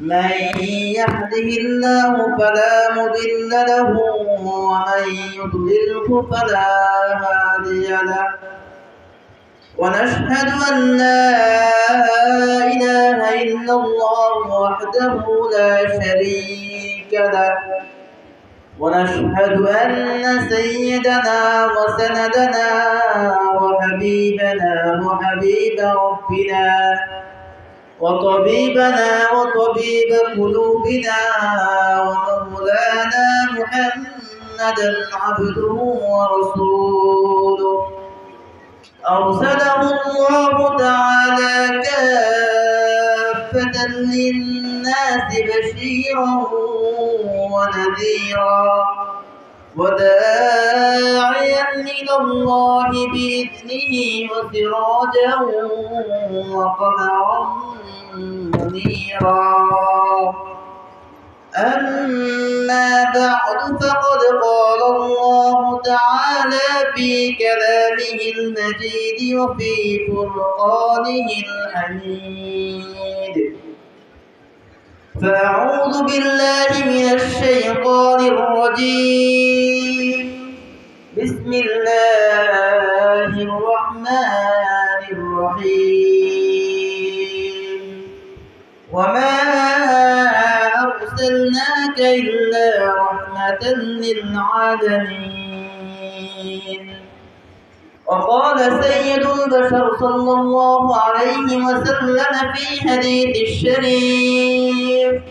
من يهده الله فلا مضل له ومن يضلله فلا هادي له. ونشهد أن لا إله إلا الله وحده لا شريك له. ونشهد أن سيدنا وسندنا وحبيبنا وحبيب ربنا وطبيبنا وطبيب قلوبنا ومولانا محمدا عبده ورسوله. أرسله الله تعالى كافة للناس بشيرا ونذيرا وداعيا إلى الله بإذنه وسراجا وقمرا منيرا أما بعد فقد قال الله تعالى في كلامه المجيد وفي فرقانه الحميد. فأعوذ بالله من الشيطان الرجيم. بسم الله الرحمن الرحيم. وما أرسلناك إلا رحمة للعالمين وقال سيد البشر صلى الله عليه وسلم في حديث الشريف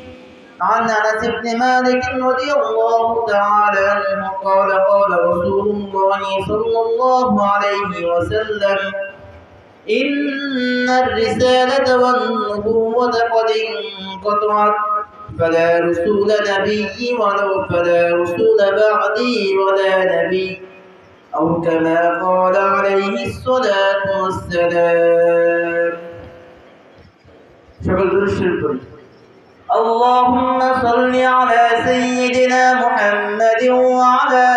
عن انس بن مالك رضي الله تعالى عنه قال قال رسول الله صلى الله عليه وسلم إن الرسالة والنبوة قد انقطعت. فلا رسول نبي ولو فلا رسول بعدي ولا نبي. أو كما قال عليه الصلاة والسلام. شكرا للشرك اللهم صل على سيدنا محمد وعلى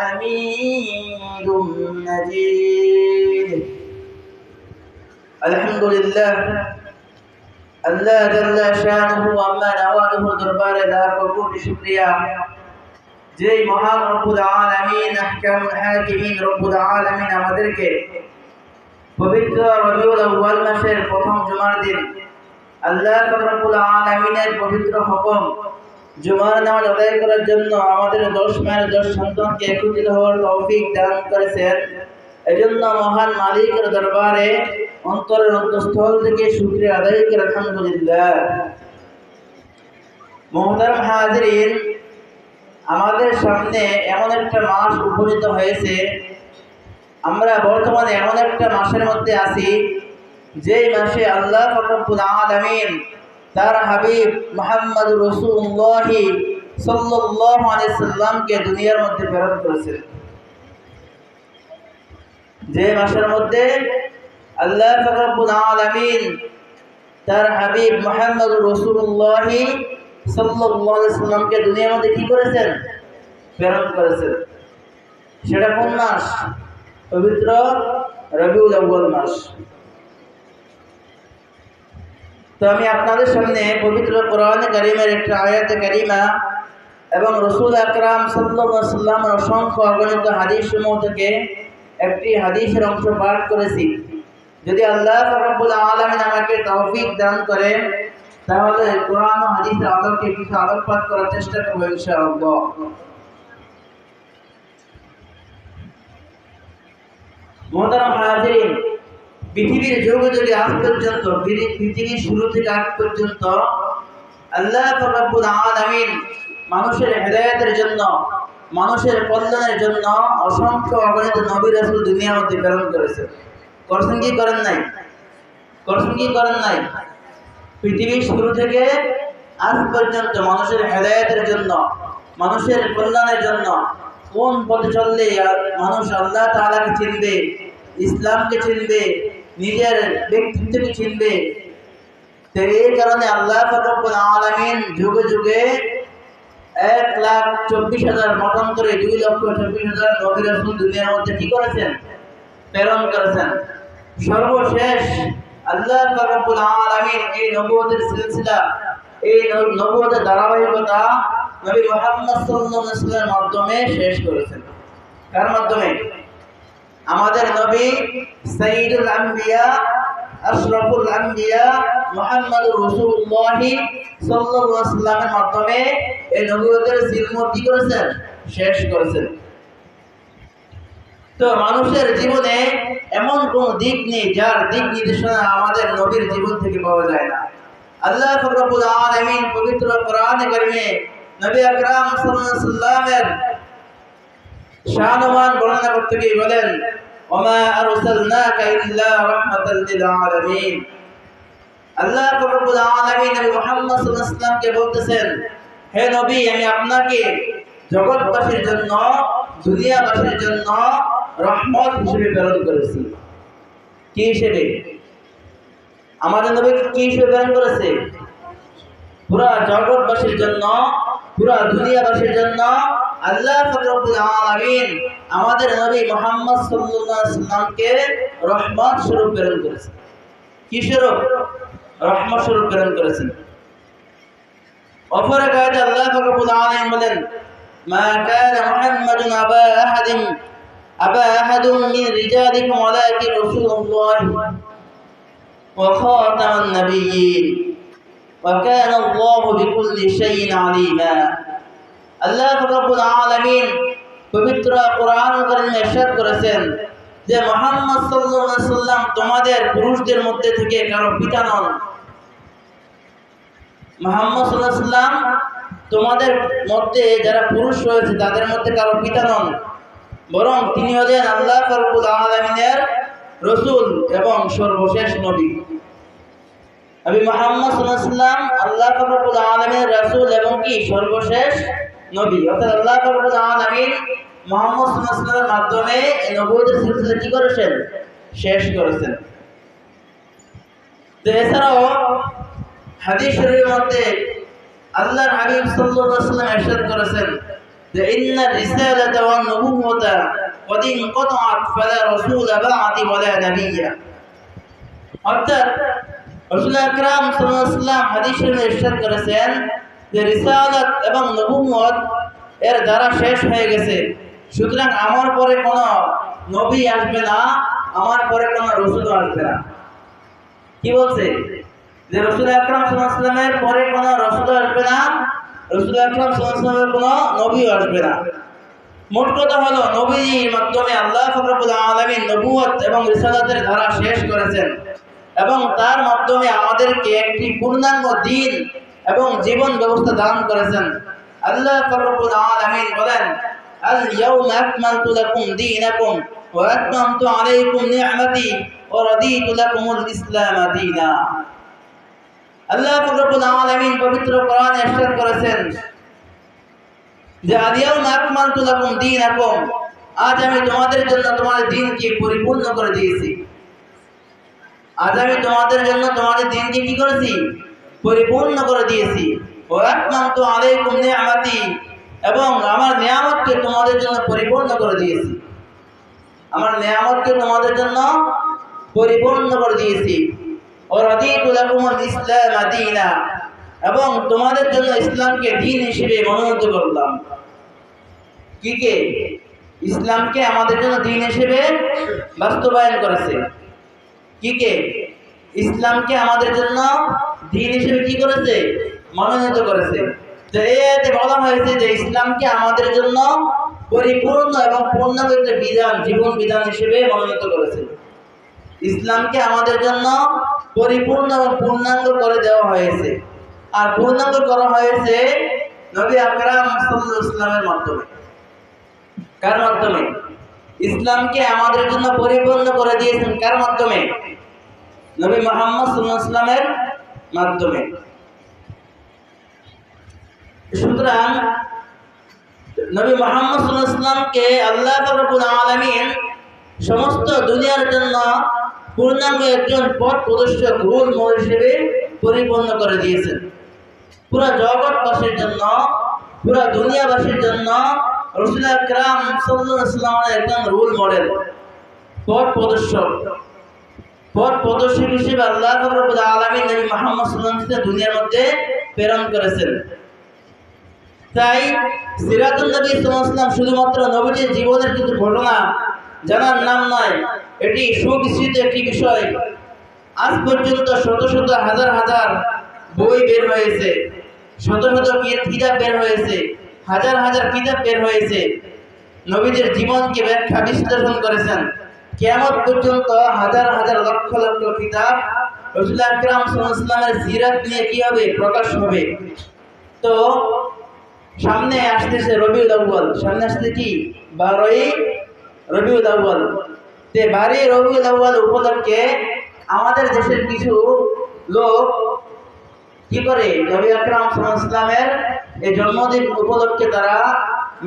حميد مجيد الحمد لله আল্লাহ জাল্লা শানুহু আম্মা নওয়ালুহু দরবারে লাখ কোটি শুকরিয়া যেই মহান রব্বুল আলামিন আহকামুল হাকিমিন রব্বুল আলামিন আমাদেরকে পবিত্র রবিউল আউয়াল মাসের প্রথম জুমার দিন আল্লাহ রব্বুল আলামিনের পবিত্র হুকুম জুমার নামাজ আদায় করার জন্য আমাদের দশ মায়ের দশ সন্তানকে একত্রিত হওয়ার তৌফিক দান করেছেন। এজন্য মহান মালিকের দরবারে অন্তরের অন্তঃস্থল থেকে শুক্রিয়া আদায় করে আলহামদুলিল্লাহ। মোহতারাম হাজরিন, আমাদের সামনে এমন একটা মাস উপনীত হয়েছে। আমরা বর্তমানে এমন একটা মাসের মধ্যে আছি, যেই মাসে আল্লাহ ফকরবুল আলমিন তার হাবিব মোহাম্মদ রসুল্লাহ সাল্লাহ সাল্লামকে দুনিয়ার মধ্যে প্রেরণ করেছেন যে মাসের মধ্যে আল্লাহ ফকরবুল আলমিন তার হাবিব মোহাম্মদ রসুল্লাহ সাল্লামকে দুনিয়ার মধ্যে কি করেছেন? প্রেরণ করেছেন। সেটা কোন মাস? পবিত্র রবিউল আউ্বাল মাস। তো আমি আপনাদের সামনে পবিত্র কোরআন করিমের একটা আয়াত করিমা এবং রসুল আকরাম সাল্লামের অসংখ্য অগণিত হাদিস সমূহ থেকে একটি হাদিসের অংশ পাঠ করেছি। যদি আল্লাহ রব্বুল আলামিন আমাকে তৌফিক দান করেন তাহলে কোরআন ও হাদিসের আলোকে কিছু আলোকপাত করার চেষ্টা করব ইনশাআল্লাহ। মোহতারাম হাজিরিন পৃথিবীর যুগ যদি আজ পর্যন্ত, পৃথি- পৃথিবীর শুরু থেকে আজ পর্যন্ত আল্লাহ রব্বুল আলামিন মানুষের হেদায়েতের জন্য, মানুষের কল্যাণের জন্য অসংখ্য অগণিত নবী রাসূল দুনিয়ার মধ্যে প্রেরণ করেছে। করছেন কি করেন নাই? করছেন কি করেন নাই? পৃথিবীর শুরু থেকে আজ পর্যন্ত মানুষের হেদায়েতের জন্য, মানুষের কল্যাণের জন্য কোন পথে চললে মানুষ আল্লাহ তালাকে চিনবে, ইসলামকে চিনবে নিজের ব্যক্তিত্বকে চিনবে। এই কারণে আল্লাহ আলামিন যুগে যুগে এক লাখ চব্বিশ হাজার মতন করে দুই লক্ষ চব্বিশ হাজার নবী রাসূল দুনিয়ার মধ্যে কি করেছেন? প্রেরণ করেছেন। সর্বশেষ আল্লাহ রব্বুল আলামিন এই নবুয়তের সিলসিলা, এই নবুয়তের ধারাবাহিকতা নবী মুহাম্মদ আলাইহি মাধ্যমে শেষ করেছেন। কার মাধ্যমে? আমাদের নবী সাইয়্যিদুল আম্বিয়া, আশরাফুল আম্বিয়া, মুহাম্মদুর রাসূলুল্লাহ সাল্লাল্লাহু আলাইহি মাধ্যমে এই নবুয়তের সিলমত কি করেছেন? শেষ করেছেন। তো মানুষের জীবনে এমন কোন দিক নেই যার দিক নির্দেশনা আমাদের নবীর জীবন থেকে পাওয়া যায় না। আল্লাহ রব্বুল আলামিন পবিত্র কোরআনে কারিমে নবী আকরাম সাল্লাল্লাহু আলাইহি ওয়াসাল্লামের বর্ণনা করতে গিয়ে বলেন, ওমা আরসালনাকা ইল্লা রাহমাতাল লিল আলামিন। আল্লাহ রব্বুল আলামিন নবী মুহাম্মদ সাল্লাল্লাহু বলতেছেন, হে নবী, আমি আপনাকে জগৎবাসীর জন্য, দুনিয়াবাসীর জন্য রহমত হিসেবে প্রেরণ করেছি। কি হিসেবে? আমাদের নবী কি হিসেবে প্রেরণ করেছে? পুরা জগৎবাসীর জন্য, পুরা দুনিয়াবাসীর জন্য আল্লাহ রব্বুল আলামিন আমাদের নবী মুহাম্মদ সাল্লাল্লাহু আলাইহি ওয়াসাল্লামকে রহমত স্বরূপ প্রেরণ করেছেন কি স্বরূপ রহমত স্বরূপ প্রেরণ করেছেন অপর এক আয়াতে আল্লাহ রব্বুল আলামিন বলেন মা কানা মুহাম্মাদুন আবা আহাদিন আবা আহাদুম মিন রিজালিকুম ওয়ালাকিন রাসূলুল্লাহ ওয়া খাতামান নাবিয়্যিন وكان الله بكل شيء عليما আল্লাহ পবিত্র করেছেন যে তোমাদের পুরুষদের মধ্যে থেকে কারও পিতা নন। মুহাম্মদ তোমাদের মধ্যে যারা পুরুষ রয়েছে, তাদের মধ্যে কারও পিতা নন। বরং তিনি হলেন আল্লাহ রাব্বুল আলামিনের রসুল এবং সর্বশেষ নবী। আমি মুহাম্মদ আল্লাহ রাব্বুল আলামিনের রাসূল এবং কি? সর্বশেষ নবী অর্থাৎ আল্লাহ রাব্বুল আলামিন মুহাম্মদ সাল্লাল্লাহু আলাইহি সাল্লামের মাধ্যমে এই নবুয়তের সিলসিলা কি করেছেন শেষ করেছেন তো এছাড়াও হাদিস শরীফের মধ্যে আল্লাহর হাবিব সাল্লাল্লাহু আলাইহি সাল্লাম ইরশাদ করেছেন যে ইন্না রিসালাতা ওয়ান নবুওয়াতা قد انقطعت فلا رسول بعدي ولا نبي অর্থাৎ রাসূল আকরাম সাল্লাল্লাহু আলাইহি ওয়াসাল্লাম হাদিস শরীফে ইরশাদ করেছেন যে রিসালাত এবং নবুমত এর দ্বারা শেষ হয়ে গেছে। সুতরাং আমার পরে কোন নবী আসবে না, আমার পরে কোন রসুল আসবে না। কি বলছে? যে রসুল আকরাম পরে কোন রসুল আসবে না, রসুল আকরাম কোন নবীও আসবে না। মোট কথা হলো, নবীর মাধ্যমে আল্লাহ ফখরুল আলমী নবুয়ত এবং রিসালাতের ধারা শেষ করেছেন। এবং তার মাধ্যমে আমাদেরকে একটি পূর্ণাঙ্গ দিন এবং জীবন ব্যবস্থা দান করেছেন। আল্লাহ ফখরুল আলমিন বলেন, আল ইয়াউম আকমালতু লাকুম দীনাকুম ওয়া আতমামতু আলাইকুম নি'মাতি ওয়া রাদিতু লাকুমুল ইসলাম দীনা। আল্লাহ ফখরুল আলমিন পবিত্র কোরআনে ইরশাদ করেছেন যে আদিয়াও আকমালতু লাকুম দীনাকুম, আজ আমি তোমাদের জন্য তোমাদের দিনকে পরিপূর্ণ করে দিয়েছি। আজ আমি তোমাদের জন্য তোমাদের দিনকে কি করেছি? পরিপূর্ণ করে দিয়েছি। ও আকমালতু আলাইকুম নি'মাতি এবং আমার নিয়ামতকে তোমাদের জন্য পরিপূর্ণ করে দিয়েছি। আমার নিয়ামতকে তোমাদের জন্য পরিপূর্ণ করে দিয়েছি। ও রাদিতু লাকুমুল ইসলাম দীনা এবং তোমাদের জন্য ইসলামকে দিন হিসেবে মনোনীত করলাম। কি কে? ইসলামকে আমাদের জন্য দিন হিসেবে বাস্তবায়ন করেছে। কি কে? ইসলামকে আমাদের জন্য দিন হিসেবে কি করেছে? মনোনীত করেছে। তো এতে বলা হয়েছে যে ইসলামকে আমাদের জন্য পরিপূর্ণ এবং পূর্ণাঙ্গ একটা বিধান, জীবন বিধান হিসেবে মনোনীত করেছে। ইসলামকে আমাদের জন্য পরিপূর্ণ এবং পূর্ণাঙ্গ করে দেওয়া হয়েছে। আর পূর্ণাঙ্গ করা হয়েছে নবী আকরাম ইসলামের মাধ্যমে। কার মাধ্যমে? ইসলামকে আমাদের জন্য পরিপূর্ণ করে দিয়েছেন কার মাধ্যমে? নবী মোহাম্মদ আলাইহি ইসলামের মাধ্যমে। সুতরাং নবী মোহাম্মদ সাল্লাল্লাহু ইসলামকে আল্লাহ রাব্বুল আলামিন সমস্ত দুনিয়ার জন্য পূর্ণাঙ্গ একজন পথ প্রদর্শক, রোল মডেল হিসেবে পরিপূর্ণ করে দিয়েছেন। পুরা জগৎবাসীর জন্য, পুরা দুনিয়াবাসীর জন্য রসুল আকরাম সাল্লামের একজন রোল মডেল, পথ প্রদর্শক। পথ প্রদর্শক হিসেবে আল্লাহ আলামিন নবী মুহাম্মদ দুনিয়ার মধ্যে প্রেরণ করেছেন। তাই সিরাতুল নবী সাল্লাল্লাহু শুধুমাত্র নবীজির জীবনের কিছু ঘটনা জানার নাম নয়, এটি সুবিস্তৃত একটি বিষয়। আজ পর্যন্ত শত শত হাজার হাজার বই বের হয়েছে, শত শত কিতাব বের হয়েছে, হাজার হাজার কিতাব বের হয়েছে। নবীদের জীবনকে ব্যাখ্যা বিশ্লেষণ করেছেন। কেমন পর্যন্ত হাজার হাজার লক্ষ লক্ষ কিতাব রসুল আকরাম সাল্লামের সিরাত নিয়ে কি হবে? প্রকাশ হবে। তো সামনে আসতেছে রবিউল আউ্বাল সামনে আসতে কি? বারোই রবিউল আউ্বাল তে বারোই রবিউল আউ্বাল উপলক্ষে আমাদের দেশের কিছু লোক কি করে? নবী আকরাম ইসলামের এই জন্মদিন উপলক্ষে তারা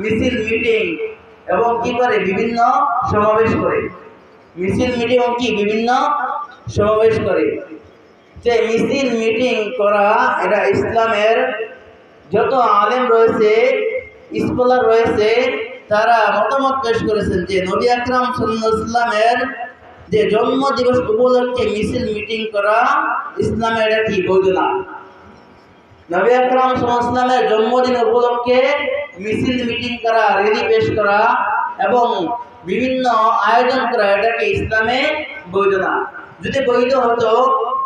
মিছিল, মিটিং এবং কি করে? বিভিন্ন সমাবেশ করে। মিছিল মিটিং কি বিভিন্ন সমাবেশ করে। যে মিছিল মিটিং করা, এটা ইসলামের যত আলেম রয়েছে, স্কলার রয়েছে, তারা মতামত পেশ করেছেন যে নবী আকরাম ইসলামের যে জন্ম দিবস উপলক্ষে মিছিল মিটিং করা ইসলামের এটা কি বৈধ না নবী আকরাম ইসলামের জন্মদিন উপলক্ষে মিছিল মিটিং করা, রেলি পেশ করা এবং বিভিন্ন আয়োজন করা এটাকে ইসলামে বৈধ না যদি বৈধ হতো,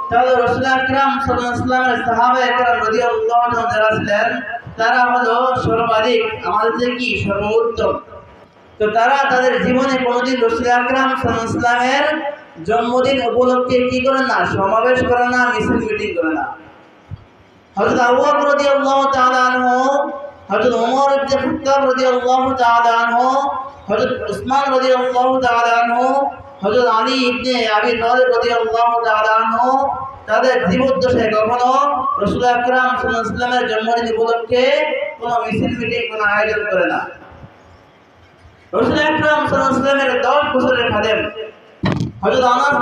তাহলে রসুল আকরাম ইসলামের সাহাবা একরাম আল্লাহ যারা ছিলেন, তারা হলো সর্বাধিক, আমাদের কি? সর্বোত্তম। তো তারা তাদের জীবনে কোনোদিন রসুল আকরাম ইসলামের জন্মদিন উপলক্ষে কি করে না, সমাবেশ করে না, মিছিল মিটিং করে না। হযরত আবু বকর রাদিয়াল্লাহু তাআলা আনহু, হযরত ইবনে খাত্তাব রাদিয়াল্লাহু তাআলা আনহু হযরত উসমান রাদিয়াল্লাহু তাআলা আনহু, হযরত আলী ইবনে আবি তালিব রাদিয়াল্লাহু তাআলা আনহু, তাদের জীবদ্দশায় কখনো রাসূল আকরাম সাল্লাল্লাহু জন্মদিন উপলক্ষে কোনো মিছিল, মিটিং, কোনো আয়োজন করে না। রাসূল আকরাম ওয়াসাল্লামের 10 বছরের খাদেম, হযরত আনাস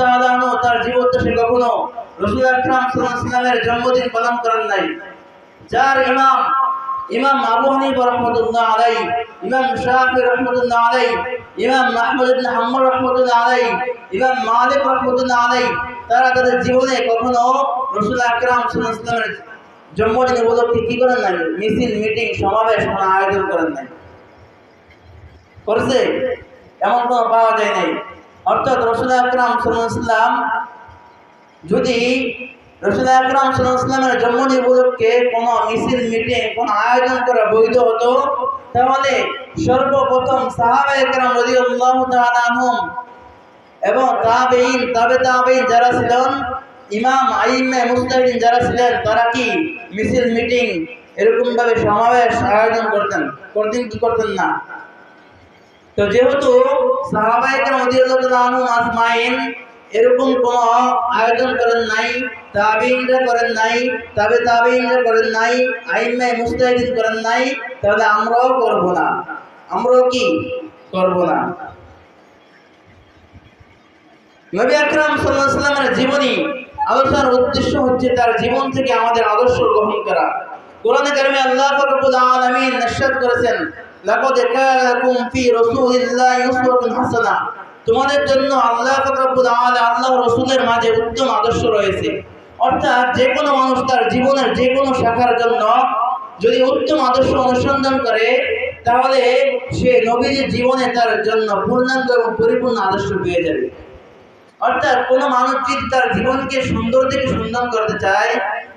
তাআলা আনহু তার জীবদ্দশায় কখনো রসুল আকরাম সাল্লামের জন্মদিন পালন করেন নাই। যার ইমাম ইমাম আবু হানিফা রহমতুল্লাহ আলাই ইমাম শাফি রহমতুল্লাহ আলাই ইমাম মাহমুদ ইবনে হাম্মদ রহমতুল্লাহ আলাই ইমাম মালিক রহমতুল্লাহ আলাই তারা তাদের জীবনে কখনো রসুল আকরাম সাল্লামের জন্মদিন উপলক্ষে কি করেন নাই? মিছিল, মিটিং, সমাবেশ কোনো আয়োজন করেন নাই। করছে? এমন কোনো পাওয়া যায় নাই। অর্থাৎ রসুল আকরাম সাল্লাম যদি কোনো মিছিল, মিটিং, কোনো আয়োজন বৈধ হতো? তাহলে সর্বপ্রথম এবং যারা ছিলেন, ইমাম মুস্তাহিদিন যারা ছিলেন, তারা কি মিছিল, মিটিং এরকম ভাবে সমাবেশ আয়োজন করতেন? করতেন কি করতেন না? তো যেহেতু সাহাবা একরাম রাদিয়াল্লাহু তাআলা আনহুম আজমাইন এরকম কোন আয়োজন করেন নাই তাবিনরা করেন নাই, তবে তাবিনরা করেন নাই আইম্মে মুস্তাহিদিন করেন নাই, তাহলে আমরাও করব না। আমরাও কি করব না? নবী আকরাম আলাইহি সাল্লামের জীবনী আলোচনার উদ্দেশ্য হচ্ছে তার জীবন থেকে আমাদের আদর্শ গ্রহণ করা। কোরআনে কারিমে আল্লাহ রাব্বুল আলামিন নিশ্চিত করেছেন, লাকাদ কানা লাকুম ফি রাসূলিল্লাহি উসওয়াতুন হাসানাহ। তোমাদের জন্য আল্লাহ আল্লাহ রসুলের মাঝে উত্তম আদর্শ রয়েছে। অর্থাৎ যে কোনো মানুষ তার জীবনের যে কোনো শাখার জন্য যদি উত্তম আদর্শ অনুসন্ধান করে, তাহলে সে নবীজির জীবনে তার জন্য পূর্ণাঙ্গ এবং পরিপূর্ণ আদর্শ পেয়ে যাবে। অর্থাৎ কোনো মানুষ যদি তার জীবনকে সুন্দর থেকে সুন্দর করতে চায়,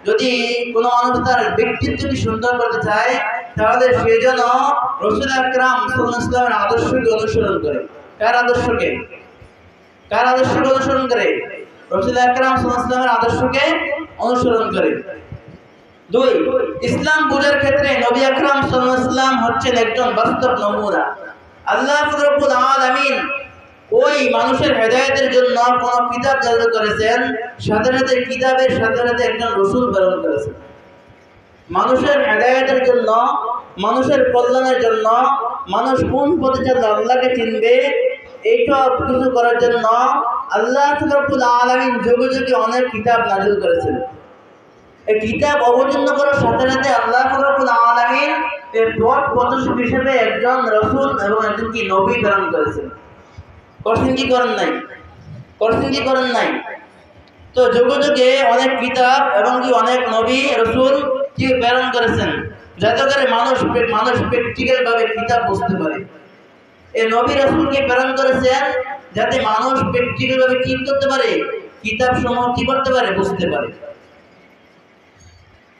যদি কোনো মানুষ তার ব্যক্তিত্বকে সুন্দর করতে চায়, তাহলে সে যেন রসুল আকরাম সাল্লামের আদর্শকে অনুসরণ করে। কার আদর্শকে? কার আদর্শকে অনুসরণ করে? রসুল আকরাম সাল্লামের আদর্শকে অনুসরণ করে। দুই, ইসলাম বোঝার ক্ষেত্রে নবী আকরাম সাল্লাম হচ্ছেন একজন বাস্তব নমুনা। আল্লাহ রব্বুল আলামিন ওই মানুষের হেদায়েতের জন্য কোন কিতাব জারি করেছেন? সাথে কিতাবের সাথে সাথে একজন রসুল প্রেরণ করেছেন। মানুষের হেদায়েতের জন্য মানুষের কল্যাণের জন্য মানুষ কোন পথে চললে আল্লাহকে চিনবে এইসব কিছু করার জন্য আল্লাহ আলামিন যুগে যুগে অনেক কিতাব নাজিল করেছেন। এই কিতাব অবতীর্ণ করার সাথে সাথে আল্লাহ রব্বুল আলামিন এর পথ প্রদর্শক হিসেবে একজন রসুল এবং একজন কি নবী প্রেরণ করেছেন। করছেন কি করেন নাই? করছেন কি করেন নাই? তো যুগে যুগে অনেক কিতাব এবং কি অনেক নবী, রসুল কি প্রেরণ করেছেন? যাতে করে মানুষ মানুষ প্র্যাকটিক্যাল ভাবে কিতাব বুঝতে পারে। এই নবী রসুলকে প্রেরণ করেছেন যাতে মানুষ প্র্যাকটিক্যাল ভাবে কি করতে পারে, কিতাব সমূহ কি করতে পারে বুঝতে পারে।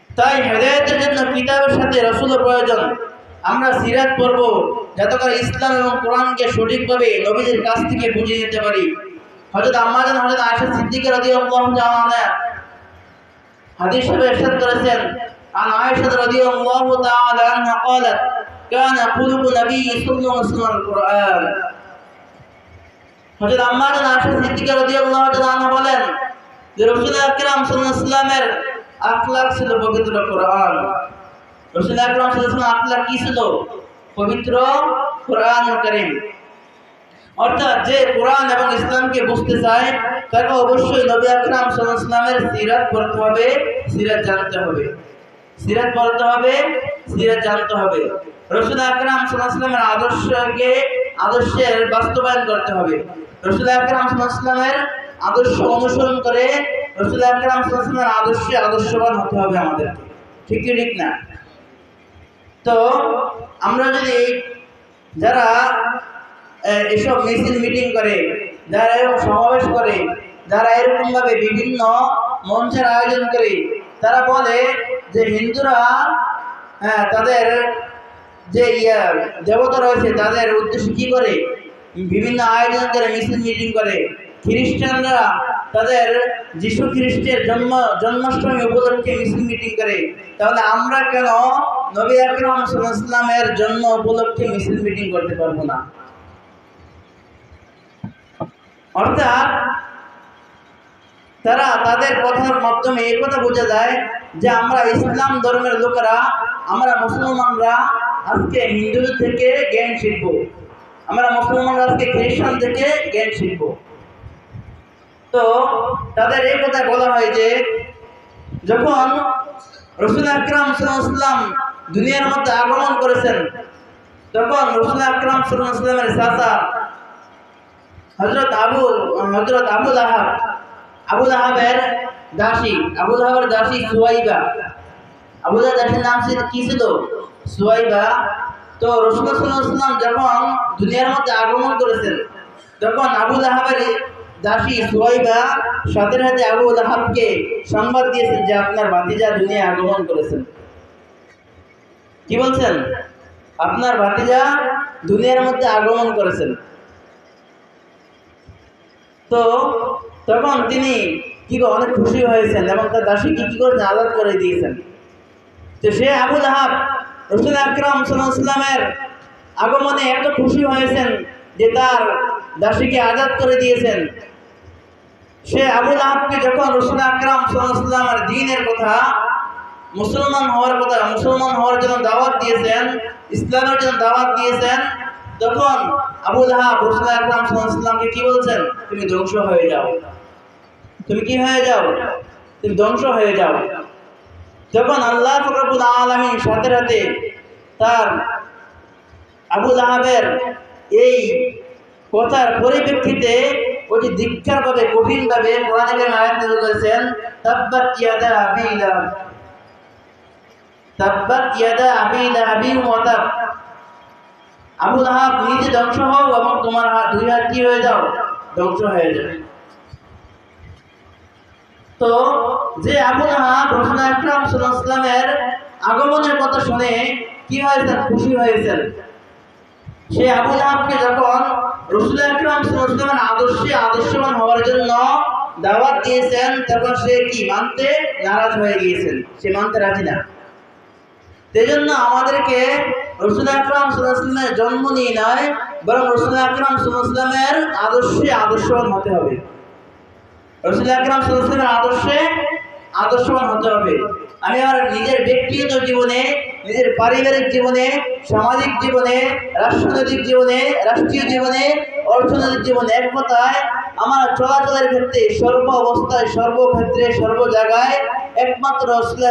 তাই হেদায়তের জন্য কিতাবের সাথে রসুলের প্রয়োজন। আমরা সিরাত পড়ব যাতে করে ইসলাম এবং কোরআনকে সঠিকভাবে নবীদের কাছ থেকে বুঝে নিতে পারি। হযরত আম্মাজান হযরত আয়েশা সিদ্দিকা রাদিয়াল্লাহু তাআলা হাদিস হিসেবে ইরশাদ করেছেন عن عائشة رضي الله تعالى عنها قالت كان خلق النبي صلى الله عليه وسلم القرآن হযরত আম্মাজান আয়েশা সিদ্দিকা রাদিয়াল্লাহু তাআলা আনহা বলেন যে রাসূল আকরাম সাল্লাল্লাহু আলাইহি ওয়াসাল্লামের আখলাক ছিল পবিত্র কোরআন রাসূল আকরাম সাল্লাল্লাহু আলাইহি ওয়াসাল্লাম আখলাক কি ছিল পবিত্র কোরআন করিম অর্থাৎ যে কোরআন এবং ইসলামকে বুঝতে চায় তাকে অবশ্যই নবী আকরাম সাল্লাল্লাহু আলাইহি ওয়াসাল্লামের সিরাত পড়তে হবে সিরাত জানতে হবে সিরাত পড়তে হবে, সিরাত জানতে হবে। রসুল আকরাম সাল্লাল্লাহু আদর্শকে, আদর্শের বাস্তবায়ন করতে হবে। রসুল আকরাম সাল্লাল্লাহু আদর্শ অনুসরণ করে রসুল আকরাম সাল্লাল্লাহু আদর্শে আদর্শবান হতে হবে আমাদের ঠিক ঠিক না? তো, আমরা যদি যারা এসব মিছিল মিটিং করে, যারা এরকম সমাবেশ করে, যারা এরকমভাবে বিভিন্ন মঞ্চের আয়োজন করে, তারা বলে যে হিন্দুরা হ্যাঁ তাদের যে দেবতা রয়েছে, তাদের উদ্দেশ্যে কি করে? বিভিন্ন আয়োজন করে মিছিল মিটিং করে। খ্রিস্টানরা তাদের যিশু খ্রিস্টের জন্ম, জন্মাষ্টমী উপলক্ষে মিছিল মিটিং করে। তাহলে আমরা কেন নবী আকরাম ইসলামের জন্ম উপলক্ষে মিছিল মিটিং করতে পারব না? অর্থাৎ তারা তাদের কথার মাধ্যমে এই কথা বোঝা যায় যে আমরা ইসলাম ধর্মের লোকেরা, আমরা মুসলমানরা আজকে হিন্দুদের থেকে জ্ঞান শিখব। আমরা মুসলমানরা আজকে খ্রিস্টান থেকে জ্ঞান শিখব। তো তাদের এই কথা বলা হয় যে, যখন রসুল আকরাম সাল্লাম দুনিয়ার মধ্যে আগমন করেছেন, তখন রসুল আকরাম সাল্লামের চাচা হজরত আবু হজরত আবুল আহাব আবুল আহাবের দাসী আবুল আহাবের দাসী সুয়াইবা। আবুল আহাব দাসীর নাম কি ছিল? সুয়াইবা। তো রসুলাম যখন দুনিয়ার মধ্যে আগমন করেছেন, তখন আবুল আহাবের দাসী সুয়াইবা সাথে সাথে আবুল আহাবকে সংবাদ দিয়েছেন যে আপনার ভাতিজা দুনিয়ায় আগমন করেছেন। কি বলছেন? আপনার ভাতিজা দুনিয়ার মধ্যে আগমন করেছেন। তো তখন তিনি কি অনেক খুশি হয়েছেন এবং তার দাসীকে কি করেছেন আজাদ করে দিয়েছেন। তো সে আবুল আহাব রসুল আকরাম সাল্লামের আগমনে এত খুশি হয়েছেন যে তার দাসীকে আজাদ করে দিয়েছেন। সে আবুল আহাবকে যখন রসুল আকরাম সাল্লামের দিনের কথা, মুসলমান হওয়ার কথা, মুসলমান হওয়ার জন্য দাওয়াত দিয়েছেন, ইসলামের জন্য দাওয়াত দিয়েছেন, তখন আবুল আহাব রসুল আকরাম সাল্লামকে কি বলছেন? তুমি ধ্বংস হয়ে যাও। তুমি কি হয়ে যাও? তুমি ধ্বংস হয়ে যাও। যখন আল্লাহ ফকরবুল আলমী সাথে সাথে তার আবুল আহাবের এই কথার পরিপ্রেক্ষিতে ওই যে দীক্ষার ভাবে কঠিন ভাবে আয়াত নাযিল করেছেন, তাব্বাত ইয়াদা আবি লাহাব। তাব্বাত ইয়াদা আবি লাহাবিন ওয়া তাব। আবু লাহাব নিজে ধ্বংস হও এবং তোমার হাত, দুই হাত কি হয়ে যাও? ধ্বংস হয়ে যাবে। তো যে আবু লাহাব রসুল আকরাম আগমনের কথা শুনে কি হয়েছেন? খুশি হয়েছেন। সে আবু লাহাবকে যখন রসুল আকরাম সাল্লামের আদর্শে আদর্শবান হওয়ার জন্য দাওয়াত দিয়েছেন, তখন সে কি মানতে নারাজ হয়ে গিয়েছেন? সে মানতে রাজি না। সেজন্য আমাদেরকে রসুল আকরাম সাল্লামের জন্ম নিয়ে নয়, বরং রসুল আকরাম সাল্লামের আদর্শে আদর্শবান হতে হবে। রসুল আদর্শে হতে হবে। আমি আমার নিজের ব্যক্তিগত জীবনে, নিজের পারিবারিক জীবনে, সামাজিক জীবনে, রাষ্ট্রনৈতিক জীবনে, রাষ্ট্রীয় জীবনে, অর্থনৈতিক জীবনে এক কথায় আমার চলাচলের ক্ষেত্রে সর্ব অবস্থায় সর্বক্ষেত্রে সর্ব জায়গায় একমাত্র রসুল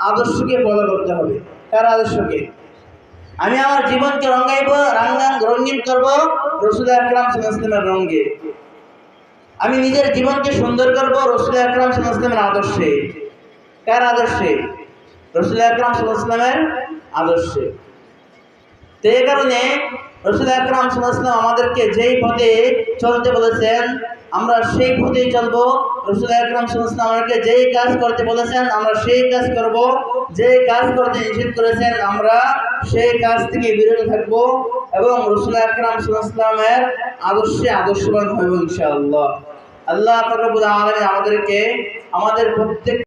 আদর্শকে ফলো করতে হবে। কার আদর্শকে? আমি আমার জীবনকে রঙাইব রাঙ্গান রঙিন করব রসুল আকরাম সাল্লামের রঙে। আমি নিজের জীবনকে সুন্দর করব রসুল আকরাম সাল্লামের আদর্শে। কার আদর্শে? রসুল আকরাম সাল্লামের আদর্শে। তো এই কারণে রসুল আকরাম সাল্লাম আমাদেরকে যেই পথে চলতে বলেছেন, আমরা সেই পথেই চলবো। রসুল আকরাম সাল্লাম আমাদেরকে যেই কাজ করতে বলেছেন, আমরা সেই কাজ করব। যে কাজ করতে নিষেধ করেছেন, আমরা সেই কাজ থেকে বিরত থাকব। এবং রসুল আকরাম সাল্লামের আদর্শে আদর্শবান হইব ইনশাআল্লাহ। আল্লাহ ফকরবুল আলমী আমাদেরকে আমাদের প্রত্যেক